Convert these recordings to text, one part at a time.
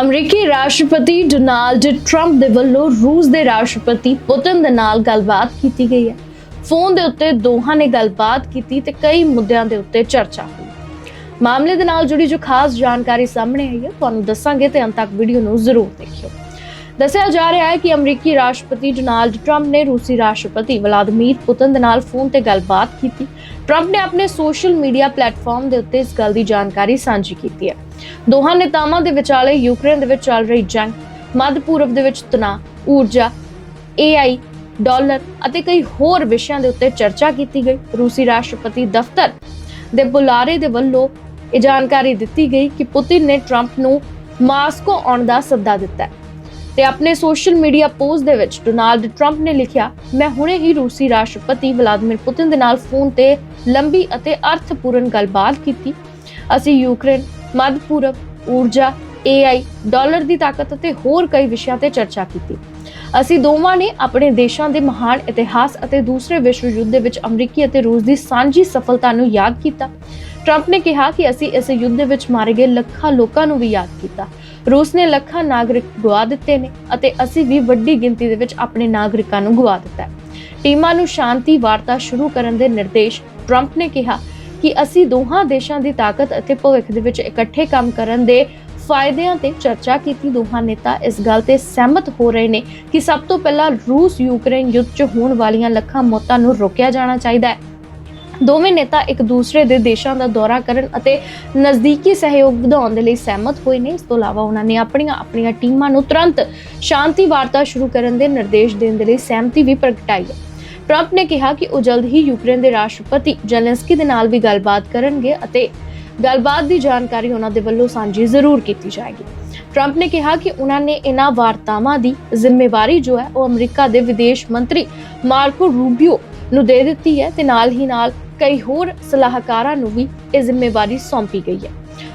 ਅਮਰੀਕੀ ਰਾਸ਼ਟਰਪਤੀ Donald Trump ਦੇ ਵੱਲੋਂ ਰੂਸ ਦੇ ਰਾਸ਼ਟਰਪਤੀ ਪੁਤਿਨ ਦੇ ਨਾਲ ਗੱਲਬਾਤ ਕੀਤੀ ਗਈ ਹੈ। ਫੋਨ ਦੇ ਉੱਤੇ ਦੋਹਾਂ ਨੇ ਗੱਲਬਾਤ ਕੀਤੀ ਤੇ ਕਈ ਮੁੱਦਿਆਂ ਦੇ ਉੱਤੇ ਚਰਚਾ ਹੋਈ। ਮਾਮਲੇ ਦੇ ਨਾਲ ਜੁੜੀ ਜੋ ਖਾਸ ਜਾਣਕਾਰੀ ਸਾਹਮਣੇ ਆਈ ਹੈ, ਤੁਹਾਨੂੰ ਦੱਸਾਂਗੇ ਤੇ ਅੰਤ ਤੱਕ ਵੀਡੀਓ ਨੂੰ ਜ਼ਰੂਰ ਦੇਖਿਓ। ਦੱਸਿਆ ਜਾ ਰਿਹਾ ਹੈ ਕਿ ਅਮਰੀਕੀ ਰਾਸ਼ਟਰਪਤੀ ਡੋਨਾਲਡ ਟਰੰਪ ਨੇ ਰੂਸੀ ਰਾਸ਼ਟਰਪਤੀ ਵਲਾਦੀਮੀਰ ਪੁਤਿਨ ਦੇ ਨਾਲ ਫੋਨ ਤੇ ਗੱਲਬਾਤ ਕੀਤੀ। ਟਰੰਪ ਨੇ ਆਪਣੇ ਸੋਸ਼ਲ ਮੀਡੀਆ ਪਲੇਟਫਾਰਮ ਦੇ ਉੱਤੇ ਇਸ ਗੱਲ ਦੀ ਜਾਣਕਾਰੀ ਸਾਂਝੀ ਕੀਤੀ ਹੈ। ਦੋਹਾਂ ਨੇਤਾਵਾਂ ਦੇ ਵਿਚਾਲੇ ਯੂਕਰੇਨ ਦੇ ਵਿੱਚ ਚੱਲ ਰਹੀ ਜੰਗ, ਮੱਧ ਪੂਰਬ ਦੇ ਵਿੱਚ ਤਣਾਅ, ਊਰਜਾ AI ਡਾਲਰ ਅਤੇ ਕਈ ਹੋਰ ਵਿਸ਼ਿਆਂ ਦੇ ਉੱਤੇ ਚਰਚਾ ਕੀਤੀ ਗਈ। ਰੂਸੀ ਰਾਸ਼ਟਰਪਤੀ ਦਫ਼ਤਰ ਦੇ ਬੁਲਾਰੇ ਦੇ ਵੱਲੋਂ ਇਹ ਜਾਣਕਾਰੀ ਦਿੱਤੀ ਗਈ ਕਿ ਪੁਤਿਨ ਨੇ ਟਰੰਪ ਨੂੰ ਮਾਸਕੋ ਆਉਣ ਦਾ ਸੱਦਾ ਦਿੱਤਾ ਹੈ। ਤੇ ਆਪਣੇ ਸੋਸ਼ਲ ਮੀਡੀਆ ਪੋਸਟ ਦੇ ਵਿੱਚ ਡੋਨਾਲਡ ਟਰੰਪ ਨੇ ਲਿਖਿਆ, ਮੈਂ ਹੁਣੇ ਹੀ ਰੂਸੀ ਰਾਸ਼ਟਰਪਤੀ ਵਲਾਦੀਮੀਰ ਪੁਤਿਨ ਦੇ ਨਾਲ ਫੋਨ ਤੇ ਲੰਬੀ ਅਤੇ ਅਰਥਪੂਰਨ ਗੱਲਬਾਤ ਕੀਤੀ। ਅਸੀਂ ਯੂਕਰੇਨ ਮੱਧ ਪੂਰਬ ਊਰਜਾ AI ਡਾਲਰ ਦੀ ਤਾਕਤ ਅਤੇ ਹੋਰ ਕਈ ਵਿਸ਼ਿਆਂ ਤੇ ਚਰਚਾ ਕੀਤੀ। ਅਸੀਂ ਦੋਵਾਂ ਨੇ ਆਪਣੇ ਦੇਸ਼ਾਂ ਦੇ ਮਹਾਨ ਇਤਿਹਾਸ ਅਤੇ ਦੂਸਰੇ ਵਿਸ਼ਵ ਯੁੱਧ ਦੇ ਵਿੱਚ ਅਮਰੀਕੀ ਅਤੇ ਰੂਸ ਦੀ ਸਾਂਝੀ ਸਫਲਤਾ ਨੂੰ ਯਾਦ ਕੀਤਾ। ਟਰੰਪ ਨੇ ਕਿਹਾ ਕਿ ਅਸੀਂ ਇਸ ਯੁੱਧ ਦੇ ਵਿੱਚ ਮਾਰੇ ਗਏ ਲੱਖਾਂ ਲੋਕਾਂ ਨੂੰ ਵੀ ਯਾਦ ਕੀਤਾ। ਰੂਸ ਨੇ ਲੱਖਾਂ ਨਾਗਰਿਕ ਗਵਾ ਦਿੱਤੇ ਨੇ ਅਤੇ ਅਸੀਂ ਵੀ ਵੱਡੀ ਗਿਣਤੀ ਦੇ ਵਿੱਚ ਆਪਣੇ ਨਾਗਰਿਕਾਂ ਨੂੰ ਗਵਾ ਦਿੱਤਾ ਹੈ। ਟੀਮਾਂ ਨੂੰ ਸ਼ਾਂਤੀ ਵਾਰਤਾ ਸ਼ੁਰੂ ਕਰਨ ਦੇ ਨਿਰਦੇਸ਼ ਟਰੰਪ ਨੇ ਕਿਹਾ ਕਿ ਅਸੀਂ ਦੋਹਾਂ ਦੇਸ਼ਾਂ ਦੀ ਤਾਕਤ ਅਤੇ ਭਵਿੱਖ ਦੇ ਵਿੱਚ ਇਕੱਠੇ ਕੰਮ ਕਰਨ ਦੇ ਫਾਇਦਿਆਂ ਤੇ ਚਰਚਾ ਕੀਤੀ। ਦੋਹਾਂ ਨੇਤਾ ਇਸ ਗੱਲ ਤੇ ਸਹਿਮਤ ਹੋ ਰਹੇ ਨੇ ਕਿ ਸਭ ਤੋਂ ਪਹਿਲਾਂ ਰੂਸ ਯੂਕਰੇਨ ਯੁੱਧ 'ਚ ਹੋਣ ਵਾਲੀਆਂ ਲੱਖਾਂ ਮੌਤਾਂ ਨੂੰ ਰੋਕਿਆ ਜਾਣਾ ਚਾਹੀਦਾ ਹੈ। ਦੋਵੇਂ ਨੇਤਾ ਇੱਕ ਦੂਸਰੇ ਦੇ ਦੇਸ਼ਾਂ ਦਾ ਦੌਰਾ ਕਰਨ ਅਤੇ ਨਜ਼ਦੀਕੀ ਸਹਿਯੋਗ ਵਧਾਉਣ ਦੇ ਲਈ ਸਹਿਮਤ ਹੋਏ ਨੇ। ਇਸ ਤੋਂ ਇਲਾਵਾ ਉਹਨਾਂ ਨੇ ਆਪਣੀਆਂ ਆਪਣੀਆਂ ਟੀਮਾਂ ਨੂੰ ਤੁਰੰਤ ਸ਼ਾਂਤੀ ਵਾਰਤਾ ਸ਼ੁਰੂ ਕਰਨ ਦੇ ਨਿਰਦੇਸ਼ ਦੇਣ ਦੇ ਲਈ ਸਹਿਮਤੀ ਵੀ ਪ੍ਰਗਟਾਈ ਹੈ। ਟਰੰਪ ਨੇ ਕਿਹਾ ਕਿ ਉਹ ਜਲਦ ਹੀ ਯੂਕਰੇਨ ਦੇ ਰਾਸ਼ਟਰਪਤੀ ਜ਼ੈਲੈਂਸਕੀ ਦੇ ਨਾਲ ਵੀ ਗੱਲਬਾਤ ਕਰਨਗੇ ਅਤੇ ਗੱਲਬਾਤ ਦੀ ਜਾਣਕਾਰੀ ਉਹਨਾਂ ਦੇ ਵੱਲੋਂ ਸਾਂਝੀ ਜ਼ਰੂਰ ਕੀਤੀ ਜਾਏਗੀ। ਟਰੰਪ ਨੇ ਕਿਹਾ ਕਿ ਉਹਨਾਂ ਨੇ ਇਹਨਾਂ ਵਾਰਤਾਵਾਂ ਦੀ ਜ਼ਿੰਮੇਵਾਰੀ ਜੋ ਹੈ ਉਹ ਅਮਰੀਕਾ ਦੇ ਵਿਦੇਸ਼ ਮੰਤਰੀ ਮਾਰਕੋ ਰੂਬੀਓ ਨੂੰ ਦੇ ਦਿੱਤੀ ਹੈ ਤੇ ਨਾਲ ਹੀ ਨਾਲ ਕਈ ਹੋਰ ਸਲਾਹਕਾਰਾਂ ਨੂੰ ਵੀ ਇਹ ਜ਼ਿੰਮੇਵਾਰੀ ਸੌਂਪੀ ਗਈ ਹੈ।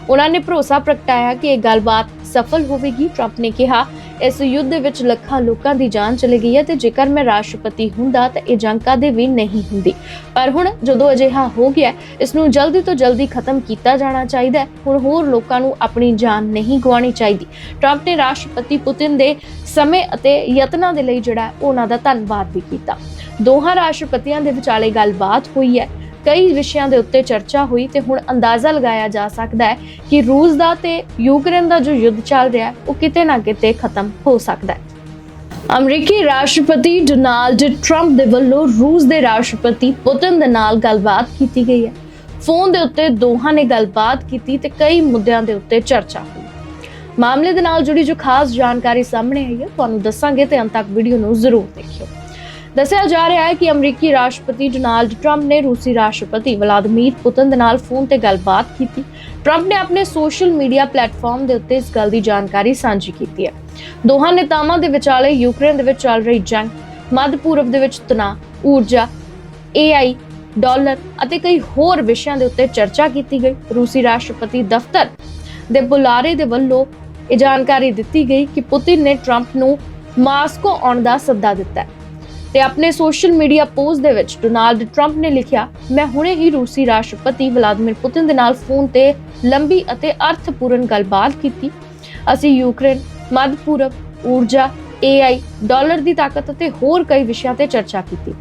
ਉਹਨਾਂ ਨੇ ਭਰੋਸਾ ਪ੍ਰਗਟਾਇਆ ਕਿ ਇਹ ਗੱਲਬਾਤ ਸਫਲ ਹੋਵੇਗੀ। ਟਰੰਪ ਨੇ ਕਿਹਾ, ਇਸ ਯੁੱਧ ਦੇ ਵਿੱਚ ਲੱਖਾਂ ਲੋਕਾਂ ਦੀ ਜਾਨ ਚਲੀ ਗਈ ਹੈ ਤੇ ਜੇਕਰ ਮੈਂ ਰਾਸ਼ਟਰਪਤੀ ਹੁੰਦਾ ਤਾਂ ਇਹ ਜੰਗ ਕਦੇ ਵੀ ਨਹੀਂ ਹੁੰਦੀ। ਪਰ ਹੁਣ ਜਦੋਂ ਅਜਿਹਾ ਹੋ ਗਿਆ, ਇਸ ਨੂੰ ਜਲਦੀ ਤੋਂ ਜਲਦੀ ਖਤਮ ਕੀਤਾ ਜਾਣਾ ਚਾਹੀਦਾ ਹੈ। ਹੁਣ ਹੋਰ ਲੋਕਾਂ ਨੂੰ ਆਪਣੀ ਜਾਨ ਨਹੀਂ ਗਵਾਉਣੀ ਚਾਹੀਦੀ। ਟਰੰਪ ਨੇ ਰਾਸ਼ਟਰਪਤੀ ਪੁਤਿਨ ਦੇ ਸਮੇਂ ਅਤੇ ਯਤਨਾਂ ਦੇ ਲਈ ਜਿਹੜਾ ਉਹਨਾਂ ਦਾ ਧੰਨਵਾਦ ਵੀ ਕੀਤਾ। ਦੋਹਾਂ ਰਾਸ਼ਟਰਪਤੀਆਂ ਦੇ ਵਿਚਾਲੇ ਗੱਲਬਾਤ ਹੋਈ ਹੈ। ਕਈ ਵਿਸ਼ਿਆਂ ਦੇ ਉੱਤੇ ਚਰਚਾ ਹੋਈ ਤੇ ਹੁਣ ਅੰਦਾਜ਼ਾ ਲਗਾਇਆ ਜਾ ਸਕਦਾ ਹੈ ਕਿ ਰੂਸ ਦਾ ਤੇ ਯੂਕਰੇਨ ਦਾ ਜੋ ਯੁੱਧ ਚੱਲ ਰਿਹਾ ਹੈ, ਉਹ ਕਿਤੇ ਨਾ ਕਿਤੇ ਖਤਮ ਹੋ ਸਕਦਾ ਹੈ। ਅਮਰੀਕੀ ਰਾਸ਼ਟਰਪਤੀ ਡੋਨਾਲਡ ਟਰੰਪ ਦੇ ਵੱਲੋਂ ਰੂਸ ਦੇ ਰਾਸ਼ਟਰਪਤੀ ਪੁਤਿਨ ਦੇ ਨਾਲ ਗੱਲਬਾਤ ਕੀਤੀ ਗਈ ਹੈ। ਫੋਨ ਦੇ ਉੱਤੇ ਦੋਹਾਂ ਨੇ ਗੱਲਬਾਤ ਕੀਤੀ ਤੇ ਕਈ ਮੁੱਦਿਆਂ ਦੇ ਉੱਤੇ ਚਰਚਾ ਹੋਈ। ਮਾਮਲੇ ਦੇ ਨਾਲ ਜੁੜੀ ਜੋ ਖਾਸ ਜਾਣਕਾਰੀ ਸਾਹਮਣੇ ਆਈ ਹੈ, ਤੁਹਾਨੂੰ ਦੱਸਾਂਗੇ ਤੇ ਅੰਤ ਤੱਕ ਵੀਡੀਓ ਨੂੰ ਜ਼ਰੂਰ ਦੇਖਿਓ। ਦੱਸਿਆ ਜਾ ਰਿਹਾ ਹੈ ਕਿ ਅਮਰੀਕੀ ਰਾਸ਼ਟਰਪਤੀ ਡੋਨਾਲਡ ਟਰੰਪ ਨੇ ਰੂਸੀ ਰਾਸ਼ਟਰਪਤੀ ਵਲਾਦੀਮੀਰ ਪੁਤਿਨ ਦੇ ਨਾਲ ਫੋਨ ਤੇ ਗੱਲਬਾਤ ਕੀਤੀ। ਟਰੰਪ ਨੇ ਆਪਣੇ ਸੋਸ਼ਲ ਮੀਡੀਆ ਪਲੇਟਫਾਰਮ ਦੇ ਉੱਤੇ ਇਸ ਗੱਲ ਦੀ ਜਾਣਕਾਰੀ ਸਾਂਝੀ ਕੀਤੀ ਹੈ। ਦੋਹਾਂ ਨੇਤਾਵਾਂ ਦੇ ਵਿਚਾਲੇ ਯੂਕਰੇਨ ਦੇ ਵਿੱਚ ਚੱਲ ਰਹੀ ਜੰਗ, ਮੱਧ ਪੂਰਬ ਦੇ ਵਿੱਚ ਤਣਾਅ, ਊਰਜਾ AI ਡਾਲਰ ਅਤੇ ਕਈ ਹੋਰ ਵਿਸ਼ਿਆਂ ਦੇ ਉੱਤੇ ਚਰਚਾ ਕੀਤੀ ਗਈ। ਰੂਸੀ ਰਾਸ਼ਟਰਪਤੀ ਦਫ਼ਤਰ ਦੇ ਬੁਲਾਰੇ ਦੇ ਵੱਲੋਂ ਇਹ ਜਾਣਕਾਰੀ ਦਿੱਤੀ ਗਈ ਕਿ ਪੁਤਿਨ ਨੇ ਟਰੰਪ ਨੂੰ ਮਾਸਕੋ ਆਉਣ ਦਾ ਸੱਦਾ ਦਿੱਤਾ ਹੈ। ਤੇ ਆਪਣੇ ਸੋਸ਼ਲ ਮੀਡੀਆ ਪੋਸਟ ਦੇ ਵਿੱਚ ਡੋਨਾਲਡ ਟਰੰਪ ਨੇ ਲਿਖਿਆ, ਮੈਂ ਹੁਣੇ ਹੀ ਰੂਸੀ ਰਾਸ਼ਟਰਪਤੀ ਵਲਾਦੀਮੀਰ ਪੁਤਿਨ ਦੇ ਨਾਲ ਫੋਨ ਤੇ ਲੰਬੀ ਅਤੇ ਅਰਥਪੂਰਨ ਗੱਲਬਾਤ ਕੀਤੀ। ਅਸੀਂ ਯੂਕਰੇਨ ਮੱਧ ਪੂਰਬ ਊਰਜਾ AI ਡਾਲਰ ਦੀ ਤਾਕਤ ਅਤੇ ਹੋਰ ਕਈ ਵਿਸ਼ਿਆਂ ਤੇ ਚਰਚਾ ਕੀਤੀ।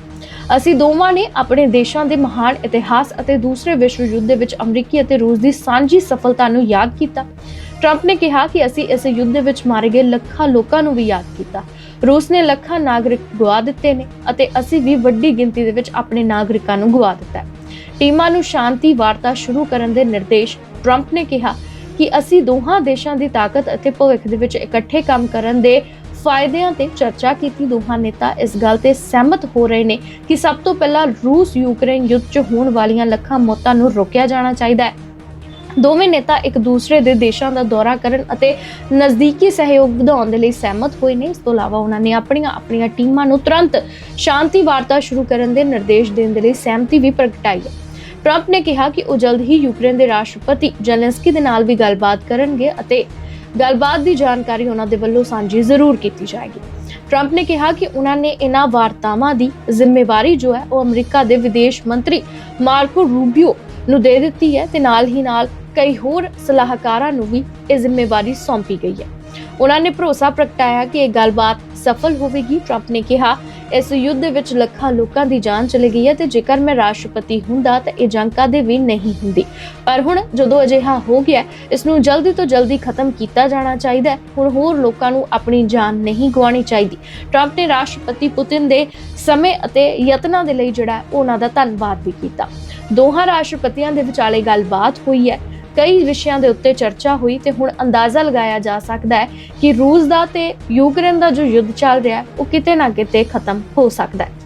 ਅਸੀਂ ਦੋਵਾਂ ਨੇ ਆਪਣੇ ਦੇਸ਼ਾਂ ਦੇ ਮਹਾਨ ਇਤਿਹਾਸ ਅਤੇ ਦੂਸਰੇ ਵਿਸ਼ਵ ਯੁੱਧ ਦੇ ਵਿੱਚ ਅਮਰੀਕੀ ਅਤੇ ਰੂਸ ਦੀ ਸਾਂਝੀ ਸਫਲਤਾ ਨੂੰ ਯਾਦ ਕੀਤਾ। ਟਰੰਪ ਨੇ ਕਿਹਾ ਕਿ ਅਸੀਂ ਇਸ ਯੁੱਧ ਦੇ ਵਿੱਚ ਮਾਰੇ ਗਏ ਲੱਖਾਂ ਲੋਕਾਂ ਨੂੰ ਵੀ ਯਾਦ ਕੀਤਾ। ਰੂਸ ਨੇ ਲੱਖਾਂ ਨਾਗਰਿਕ ਗਵਾ ਦਿੱਤੇ ਨੇ ਅਤੇ ਅਸੀਂ ਵੀ ਵੱਡੀ ਗਿਣਤੀ ਦੇ ਵਿੱਚ ਆਪਣੇ ਨਾਗਰਿਕਾਂ ਨੂੰ ਗਵਾ ਦਿੱਤਾ ਹੈ। ਟੀਮਾਂ ਨੂੰ ਸ਼ਾਂਤੀ ਵਾਰਤਾ ਸ਼ੁਰੂ ਕਰਨ ਦੇ ਨਿਰਦੇਸ਼ ਟਰੰਪ ਨੇ ਕਿਹਾ ਕਿ ਅਸੀਂ ਦੋਹਾਂ ਦੇਸ਼ਾਂ ਦੀ ਤਾਕਤ ਅਤੇ ਭਵਿੱਖ ਦੇ ਵਿੱਚ ਇਕੱਠੇ ਕੰਮ ਕਰਨ ਦੇ ਫਾਇਦਿਆਂ ਤੇ ਚਰਚਾ ਕੀਤੀ। ਦੋਹਾਂ ਨੇਤਾ ਇਸ ਗੱਲ ਤੇ ਸਹਿਮਤ ਹੋ ਰਹੇ ਨੇ ਕਿ ਸਭ ਤੋਂ ਪਹਿਲਾਂ ਰੂਸ ਯੂਕਰੇਨ ਯੁੱਧ 'ਚ ਹੋਣ ਵਾਲੀਆਂ ਲੱਖਾਂ ਮੌਤਾਂ ਨੂੰ ਰੋਕਿਆ ਜਾਣਾ ਚਾਹੀਦਾ ਹੈ। ਦੋਵੇਂ ਨੇਤਾ ਇੱਕ ਦੂਸਰੇ ਦੇ ਦੇਸ਼ਾਂ ਦਾ ਦੌਰਾ ਕਰਨ ਅਤੇ ਨਜ਼ਦੀਕੀ ਸਹਿਯੋਗ ਵਧਾਉਣ ਦੇ ਲਈ ਸਹਿਮਤ ਹੋਏ ਨੇ। ਇਸ ਤੋਂ ਇਲਾਵਾ ਉਹਨਾਂ ਨੇ ਆਪਣੀਆਂ ਆਪਣੀਆਂ ਟੀਮਾਂ ਨੂੰ ਤੁਰੰਤ ਸ਼ਾਂਤੀ ਵਾਰਤਾ ਸ਼ੁਰੂ ਕਰਨ ਦੇ ਨਿਰਦੇਸ਼ ਦੇਣ ਦੇ ਲਈ ਸਹਿਮਤੀ ਵੀ ਪ੍ਰਗਟਾਈ ਹੈ। ਟਰੰਪ ਨੇ ਕਿਹਾ ਕਿ ਉਹ ਜਲਦ ਹੀ ਯੂਕਰੇਨ ਦੇ ਰਾਸ਼ਟਰਪਤੀ ਜ਼ੈਲੈਂਸਕੀ ਦੇ ਨਾਲ ਵੀ ਗੱਲਬਾਤ ਕਰਨਗੇ ਅਤੇ ਗੱਲਬਾਤ ਦੀ ਜਾਣਕਾਰੀ ਉਹਨਾਂ ਦੇ ਵੱਲੋਂ ਸਾਂਝੀ ਜ਼ਰੂਰ ਕੀਤੀ ਜਾਏਗੀ। ਟਰੰਪ ਨੇ ਕਿਹਾ ਕਿ ਉਹਨਾਂ ਨੇ ਇਹਨਾਂ ਵਾਰਤਾਵਾਂ ਦੀ ਜ਼ਿੰਮੇਵਾਰੀ ਜੋ ਹੈ ਉਹ ਅਮਰੀਕਾ ਦੇ ਵਿਦੇਸ਼ ਮੰਤਰੀ ਮਾਰਕੋ ਰੂਬੀਓ ਨੂੰ ਦੇ ਦਿੱਤੀ ਹੈ ਤੇ ਨਾਲ ਹੀ ਨਾਲ ਕਈ ਹੋਰ ਸਲਾਹਕਾਰਾਂ ਨੂੰ ਵੀ ਇਹ ਜ਼ਿੰਮੇਵਾਰੀ ਸੌਂਪੀ ਗਈ ਹੈ। ਉਹਨਾਂ ਨੇ ਭਰੋਸਾ ਪ੍ਰਗਟਾਇਆ ਕਿ ਇਹ ਗੱਲਬਾਤ ਸਫਲ ਹੋਵੇਗੀ। ਟਰੰਪ ਨੇ ਕਿਹਾ, ਇਸ ਯੁੱਧ ਦੇ ਵਿੱਚ ਲੱਖਾਂ ਲੋਕਾਂ ਦੀ ਜਾਨ ਚਲੀ ਗਈ ਹੈ ਤੇ ਜੇਕਰ ਮੈਂ ਰਾਸ਼ਟਰਪਤੀ ਹੁੰਦਾ ਤਾਂ ਇਹ ਜੰਗ ਕਦੇ ਵੀ ਨਹੀਂ ਹੁੰਦੀ। ਪਰ ਹੁਣ ਜਦੋਂ ਅਜਿਹਾ ਹੋ ਗਿਆ, ਇਸ ਨੂੰ ਜਲਦੀ ਤੋਂ ਜਲਦੀ ਖਤਮ ਕੀਤਾ ਜਾਣਾ ਚਾਹੀਦਾ ਹੈ। ਹੁਣ ਹੋਰ ਲੋਕਾਂ ਨੂੰ ਆਪਣੀ ਜਾਨ ਨਹੀਂ ਗਵਾਉਣੀ ਚਾਹੀਦੀ। ਟਰੰਪ ਨੇ ਰਾਸ਼ਟਰਪਤੀ ਪੁਤਿਨ ਦੇ ਸਮੇਂ ਅਤੇ ਯਤਨਾਂ ਦੇ ਲਈ ਜਿਹੜਾ ਉਹਨਾਂ ਦਾ ਧੰਨਵਾਦ ਵੀ ਕੀਤਾ। ਦੋਹਾਂ ਰਾਸ਼ਟਰਪਤੀਆਂ ਦੇ ਵਿਚਾਲੇ ਗੱਲਬਾਤ ਹੋਈ ਹੈ। ਕਈ ਵਿਸ਼ਿਆਂ ਦੇ ਉੱਤੇ ਚਰਚਾ ਹੋਈ ਤੇ ਹੁਣ ਅੰਦਾਜ਼ਾ ਲਗਾਇਆ ਜਾ ਸਕਦਾ ਹੈ ਕਿ ਰੂਸ ਦਾ ਤੇ ਯੂਕਰੇਨ ਦਾ ਜੋ ਯੁੱਧ ਚੱਲ ਰਿਹਾ ਹੈ, ਉਹ ਕਿਤੇ ਨਾ ਕਿਤੇ ਖਤਮ ਹੋ ਸਕਦਾ ਹੈ।